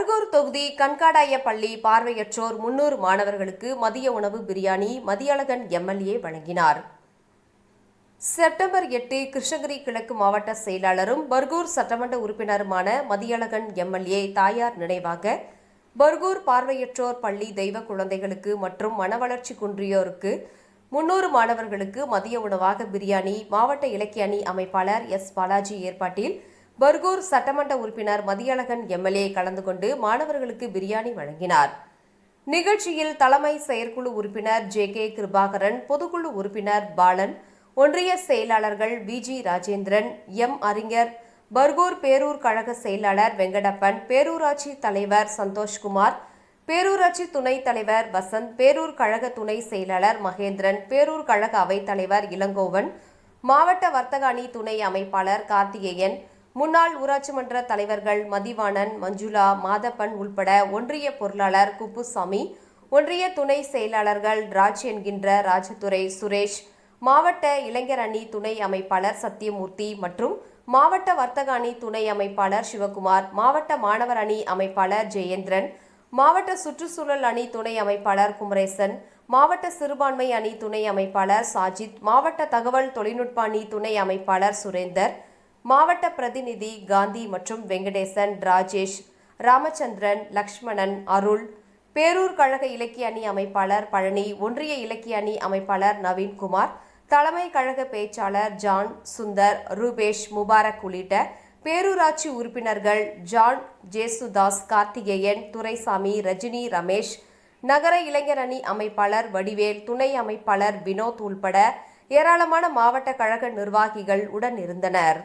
அருகூர் தொகுதி கண்காடாய பள்ளி பார்வையற்றோர் முன்னூறு மாணவர்களுக்கு மதிய உணவு பிரியாணி மதியழகன் எம்எல்ஏ வழங்கினார். செப்டம்பர் எட்டு கிருஷ்ணகிரி கிழக்கு மாவட்ட செயலாளரும் பர்கூர் சட்டமன்ற உறுப்பினருமான மதியழகன் எம்எல்ஏ தாயார் நினைவாக பர்கூர் பார்வையற்றோர் பள்ளி தெய்வ குழந்தைகளுக்கு மற்றும் மனவளர்ச்சி குன்றியோருக்கு முன்னூறு மாணவர்களுக்கு மதிய உணவாக பிரியாணி மாவட்ட இலக்கிய அணி அமைப்பாளர் எஸ் பாலாஜி ஏற்பாட்டில் பர்கூர் சட்டமன்ற உறுப்பினர் மதியழகன் எம்எல்ஏ கலந்து கொண்டு மாணவர்களுக்கு பிரியாணி வழங்கினார். நிகழ்ச்சியில் தலைமை செயற்குழு உறுப்பினர் ஜே கே கிருபாகரன் பொதுக்குழு உறுப்பினர் பாலன் ஒன்றிய செயலாளர்கள் விஜி ராஜேந்திரன் எம் அறிஞர் பர்கூர் பேரூர் கழக செயலாளர் வெங்கடப்பன் பேரூராட்சி தலைவர் சந்தோஷ்குமார் பேரூராட்சி துணைத் தலைவர் வசந்த் பேரூர் கழக துணை செயலாளர் மகேந்திரன் பேரூர் கழக அவைத் தலைவர் இளங்கோவன் மாவட்ட வர்த்தக அணி துணை அமைப்பாளர் கார்த்திகேயன் முன்னாள் ஊராட்சி மன்ற தலைவர்கள் மதிவாணன் மஞ்சுளா மாதப்பன் உள்பட ஒன்றிய பொருளாளர் குப்புசாமி ஒன்றிய துணை செயலாளர்கள் ராஜ் என்கின்ற ராஜதுரை சுரேஷ் மாவட்ட இளைஞர் அணி துணை அமைப்பாளர் சத்தியமூர்த்தி மற்றும் மாவட்ட வர்த்தக அணி துணை அமைப்பாளர் சிவகுமார் மாவட்ட மாணவர் அணி அமைப்பாளர் ஜெயேந்திரன் மாவட்ட சுற்றுச்சூழல் அணி துணை அமைப்பாளர் குமரேசன் மாவட்ட சிறுபான்மை அணி துணை அமைப்பாளர் சாஜித் மாவட்ட தகவல் தொழில்நுட்ப அணி துணை அமைப்பாளர் சுரேந்தர் மாவட்ட பிரதிநிதி காந்தி மற்றும் வெங்கடேசன் ராஜேஷ் ராமச்சந்திரன் லக்ஷ்மணன் அருள் பேரூர் கழக இலக்கிய அணி அமைப்பாளர் பழனி ஒன்றிய இலக்கிய அணி அமைப்பாளர் நவீன்குமார் தலைமை கழக பேச்சாளர் ஜான் சுந்தர் ரூபேஷ் முபாரக் உள்ளிட்ட பேரூராட்சி உறுப்பினர்கள் ஜான் ஜேசுதாஸ் கார்த்திகேயன் துரைசாமி ரஜினி ரமேஷ் நகர இளைஞர் அணி அமைப்பாளர் வடிவேல் துணை அமைப்பாளர் வினோத் உள்பட ஏராளமான மாவட்ட கழக நிர்வாகிகள் உடன் இருந்தனர்.